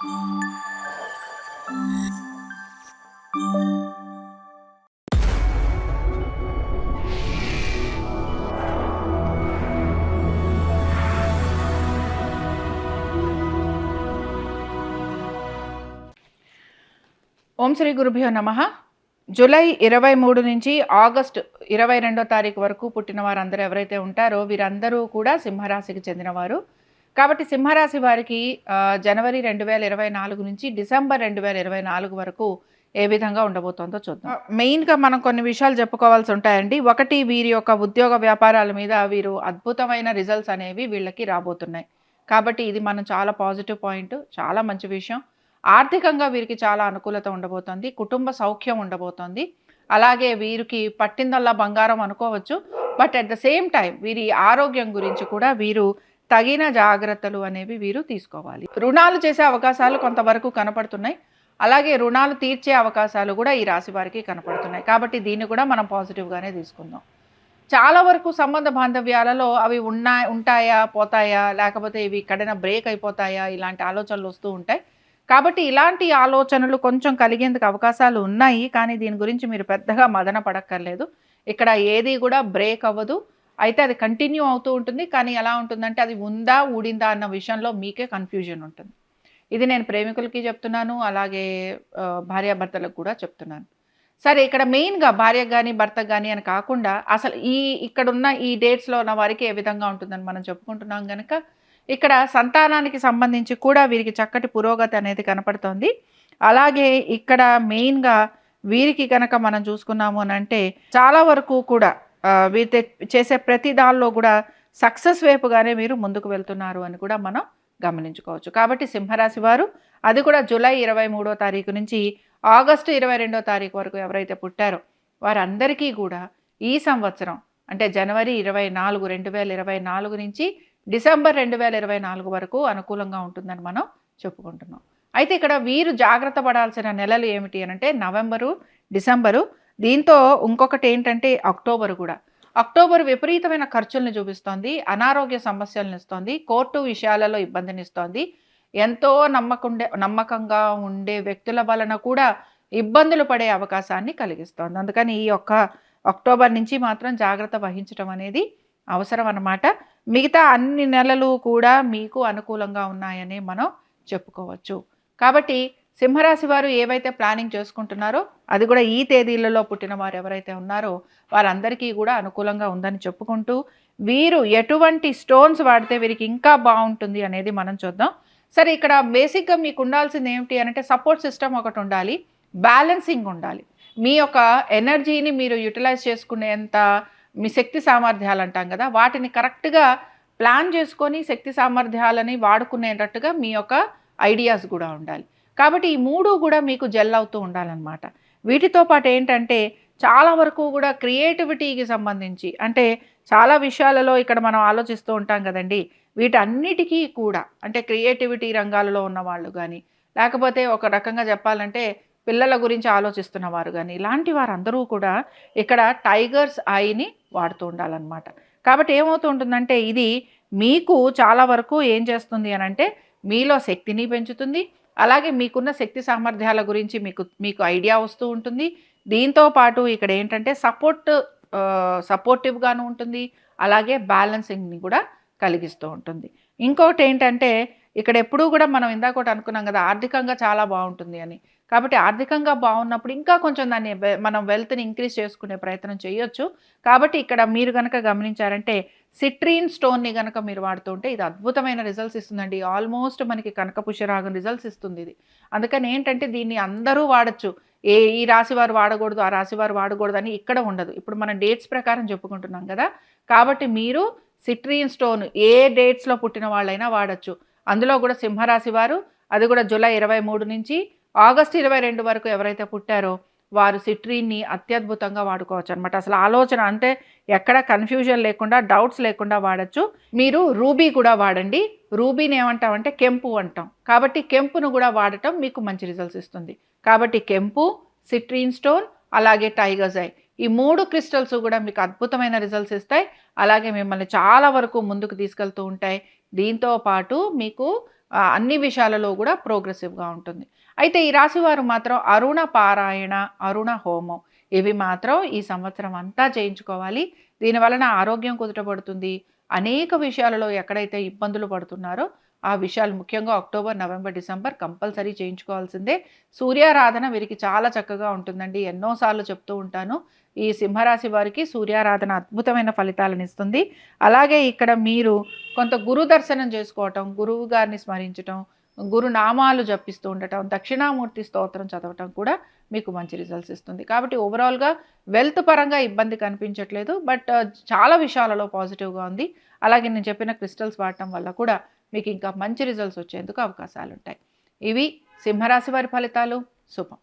ఓం శ్రీ గురుభ్యో నమ. జూలై ఇరవై మూడు నుంచి ఆగస్టు ఇరవై రెండో తారీఖు వరకు పుట్టిన వారందరూ ఎవరైతే ఉంటారో వీరందరూ కూడా సింహరాశికి చెందినవారు. కాబట్టి సింహరాశి వారికి జనవరి రెండు వేల ఇరవై నాలుగు నుంచి డిసెంబర్ రెండు వేల ఇరవై నాలుగు వరకు ఏ విధంగా ఉండబోతోందో చూద్దాం. మెయిన్గా మనం కొన్ని విషయాలు చెప్పుకోవాల్సి ఉంటాయండి. ఒకటి వీరి యొక్క ఉద్యోగ వ్యాపారాల మీద వీరు అద్భుతమైన రిజల్ట్స్ అనేవి వీళ్ళకి రాబోతున్నాయి. కాబట్టి ఇది మనం చాలా పాజిటివ్ పాయింట్ చాలా మంచి విషయం. ఆర్థికంగా వీరికి చాలా అనుకూలత ఉండబోతోంది కుటుంబ సౌఖ్యం ఉండబోతోంది. అలాగే వీరికి పట్టిందల్లా బంగారం అనుకోవచ్చు but at the same time వీరి ఆరోగ్యం గురించి కూడా వీరు తగిన జాగ్రత్తలు అనేవి వీరు తీసుకోవాలి. రుణాలు చేసే అవకాశాలు కొంతవరకు కనపడుతున్నాయి. అలాగే రుణాలు తీర్చే అవకాశాలు కూడా ఈ రాశి వారికి కనపడుతున్నాయి. కాబట్టి దీన్ని కూడా మనం పాజిటివ్గానే తీసుకుందాం. చాలా వరకు సంబంధ బాంధవ్యాలలో అవి ఉన్నా ఉంటాయా పోతాయా లేకపోతే ఇవి ఎక్కడైనా బ్రేక్ అయిపోతాయా ఇలాంటి ఆలోచనలు వస్తూ ఉంటాయి. కాబట్టి ఇలాంటి ఆలోచనలు కొంచెం కలిగేందుకు అవకాశాలు ఉన్నాయి. కానీ దీని గురించి మీరు పెద్దగా మదన పడక్కర్లేదు. ఇక్కడ ఏది కూడా బ్రేక్ అవ్వదు. అయితే అది కంటిన్యూ అవుతూ ఉంటుంది. కానీ ఎలా ఉంటుందంటే అది ఉందా ఊడిందా అన్న విషయంలో మీకే కన్ఫ్యూజన్ ఉంటుంది. ఇది నేను ప్రేమికులకి చెప్తున్నాను అలాగే భార్యాభర్తలకు కూడా చెప్తున్నాను. సరే ఇక్కడ మెయిన్గా భార్యకు కానీ భర్తకు కానీ అని కాకుండా అసలు ఈ ఇక్కడ ఉన్న ఈ డేట్స్లో ఉన్న వారికి ఏ విధంగా ఉంటుందని మనం చెప్పుకుంటున్నాం కనుక ఇక్కడ సంతానానికి సంబంధించి కూడా వీరికి చక్కటి పురోగతి అనేది కనపడుతోంది. అలాగే ఇక్కడ మెయిన్గా వీరికి కనుక మనం చూసుకున్నాము అని అంటే చాలా వరకు కూడా వీరు తె- చేసే ప్రతి దానిలో కూడా సక్సెస్ వైపుగానే మీరు ముందుకు వెళ్తున్నారు అని కూడా మనం గమనించుకోవచ్చు. కాబట్టి సింహరాశి వారు అది కూడా జూలై ఇరవై మూడో తారీఖు నుంచి ఆగస్టు ఇరవై రెండో తారీఖు వరకు ఎవరైతే పుట్టారో వారందరికీ కూడా ఈ సంవత్సరం అంటే జనవరి ఇరవై నాలుగు రెండు వేల ఇరవై నాలుగు నుంచి డిసెంబర్ రెండు వేల ఇరవై నాలుగు వరకు అనుకూలంగా ఉంటుందని మనం చెప్పుకుంటున్నాం. అయితే ఇక్కడ వీరు జాగ్రత్త పడాల్సిన నెలలు ఏమిటి అని అంటే నవంబరు డిసెంబరు దీంతో ఇంకొకటి ఏంటంటే అక్టోబర్ కూడా. అక్టోబర్ విపరీతమైన ఖర్చుల్ని చూపిస్తోంది అనారోగ్య సమస్యలను ఇస్తోంది కోర్టు విషయాలలో ఇబ్బందినిస్తోంది ఎంతో నమ్మకుండే నమ్మకంగా ఉండే వ్యక్తుల వలన కూడా ఇబ్బందులు పడే అవకాశాన్ని కలిగిస్తోంది. అందుకని ఈ యొక్క అక్టోబర్ నుంచి మాత్రం జాగ్రత్త వహించడం అనేది అవసరం అన్నమాట. మిగతా అన్ని నెలలు కూడా మీకు అనుకూలంగా ఉన్నాయని మనం చెప్పుకోవచ్చు. కాబట్టి సింహరాశి వారు ఏవైతే ప్లానింగ్ చేసుకుంటున్నారో అది కూడా ఈ తేదీలలో పుట్టిన వారు ఎవరైతే ఉన్నారో వారందరికీ కూడా అనుకూలంగా ఉందని చెప్పుకుంటూ వీరు ఎటువంటి స్టోన్స్ వాడితే వీరికి ఇంకా బాగుంటుంది అనేది మనం చూద్దాం. సరే ఇక్కడ బేసిక్గా మీకు ఉండాల్సింది ఏమిటి అంటే సపోర్ట్ సిస్టమ్ ఒకటి ఉండాలి బ్యాలెన్సింగ్ ఉండాలి. మీ యొక్క ఎనర్జీని మీరు యూటిలైజ్ చేసుకునేంత మీ శక్తి సామర్థ్యాలు అంటాం కదా వాటిని కరెక్ట్గా ప్లాన్ చేసుకొని శక్తి సామర్థ్యాలని వాడుకునేటట్టుగా మీ యొక్క ఐడియాస్ కూడా ఉండాలి. కాబట్టి ఈ మూడు కూడా మీకు జెల్ అవుతూ ఉండాలన్నమాట. వీటితో పాటు ఏంటంటే చాలా వరకు కూడా క్రియేటివిటీకి సంబంధించి అంటే చాలా విషయాలలో ఇక్కడ మనం ఆలోచిస్తూ ఉంటాం కదండి. వీటన్నిటికీ కూడా అంటే క్రియేటివిటీ రంగాలలో ఉన్న వాళ్ళు కానీ లేకపోతే ఒక రకంగా చెప్పాలంటే పిల్లల గురించి ఆలోచిస్తున్న వారు కానీ ఇలాంటి వారందరూ కూడా ఇక్కడ టైగర్స్ ఐని వాడుతూ ఉండాలన్నమాట. కాబట్టి ఏమవుతూ ఉంటుందంటే ఇది మీకు చాలా వరకు ఏం చేస్తుంది అని అంటే మీలో శక్తిని పెంచుతుంది అలాగే మీకున్న శక్తి సామర్థ్యాల గురించి మీకు మీకు ఐడియా వస్తూ ఉంటుంది. దీంతో పాటు ఇక్కడ ఏంటంటే సపోర్ట్ సపోర్టివ్గాను ఉంటుంది. అలాగే బ్యాలెన్సింగ్ని కూడా కలిగిస్తూ ఉంటుంది. ఇంకొకటి ఏంటంటే ఇక్కడ ఎప్పుడూ కూడా మనం ఇందాక ఒకటి అనుకున్నాం కదా ఆర్థికంగా చాలా బాగుంటుంది అని. కాబట్టి ఆర్థికంగా బాగున్నప్పుడు ఇంకా కొంచెం దాన్ని వె- మనం వెల్త్ని ఇంక్రీజ్ చేసుకునే ప్రయత్నం చేయొచ్చు. కాబట్టి ఇక్కడ మీరు కనుక గమనించారంటే సిట్రీన్ స్టోన్ని కనుక మీరు వాడుతుంటే ఇది అద్భుతమైన రిజల్ట్స్ ఇస్తుందండి. ఆల్మోస్ట్ మనకి కనకపుష్యరాగం రిజల్ట్స్ ఇస్తుంది ఇది. అందుకని ఏంటంటే దీన్ని అందరూ వాడచ్చు. ఏ ఈ రాశి వారు వాడకూడదు ఆ రాశి వారు వాడకూడదు అని ఇక్కడ ఉండదు. ఇప్పుడు మనం డేట్స్ ప్రకారం చెప్పుకుంటున్నాం కదా. కాబట్టి మీరు సిట్రీన్ స్టోన్ ఏ డేట్స్లో పుట్టిన వాళ్ళైనా వాడచ్చు. అందులో కూడా సింహరాశి వారు అది కూడా జూలై ఇరవై మూడు నుంచి ఆగస్ట్ ఇరవై రెండు వరకు ఎవరైతే పుట్టారో వారు సిట్రీన్ని అత్యద్భుతంగా వాడుకోవచ్చు అనమాట అసలు ఆలోచన అంటే ఎక్కడ కన్ఫ్యూజన్ లేకుండా డౌట్స్ లేకుండా వాడచ్చు. మీరు రూబీ కూడా వాడండి. రూబీని ఏమంటామంటే కెంపు అంటాం. కాబట్టి కెంపును కూడా వాడటం మీకు మంచి రిజల్ట్స్ ఇస్తుంది. కాబట్టి కెంపు సిట్రీన్ స్టోన్ అలాగే టైగర్స్ ఐ ఈ మూడు క్రిస్టల్స్ కూడా మీకు అద్భుతమైన రిజల్ట్స్ ఇస్తాయి. అలాగే మిమ్మల్ని చాలా వరకు ముందుకు తీసుకెళ్తూ ఉంటాయి. దీంతో పాటు మీకు అన్ని విషయాలలో కూడా ప్రోగ్రెసివ్గా ఉంటుంది. అయితే ఈ రాశివారు మాత్రం అరుణ పారాయణ అరుణ హోమం. ఇవి మాత్రం ఈ సంవత్సరం అంతా చేయించుకోవాలి. దీని వలన ఆరోగ్యం కుదుటపడుతుంది. అనేక విషయాలలో ఎక్కడైతే ఇబ్బందులు పడుతున్నారో ఆ విషయాలు ముఖ్యంగా అక్టోబర్ నవంబర్ డిసెంబర్ కంపల్సరీ చేయించుకోవాల్సిందే. సూర్యారాధన వీరికి చాలా చక్కగా ఉంటుందండి. ఎన్నోసార్లు చెప్తూ ఉంటాను. ఈ సింహరాశి వారికి సూర్యారాధన అద్భుతమైన ఫలితాలను ఇస్తుంది. అలాగే ఇక్కడ మీరు కొంత గురు దర్శనం చేసుకోవటం గురువు గారిని స్మరించటం గురు నామాలు జపిస్తూ ఉండటం దక్షిణామూర్తి స్తోత్రం చదవటం కూడా మీకు మంచి రిజల్ట్స్ ఇస్తుంది. కాబట్టి ఓవరాల్గా వెల్త్ పరంగా ఇబ్బంది కనిపించట్లేదు బట్ uh, చాలా విషయాలలో పాజిటివ్గా ఉంది. అలాగే నేను చెప్పిన క్రిస్టల్స్ వాడటం వల్ల కూడా మీకు ఇంకా మంచి రిజల్ట్స్ వచ్చేందుకు అవకాశాలు ఉంటాయి ఇవి సింహరాశి వారి ఫలితాలు. శుభం.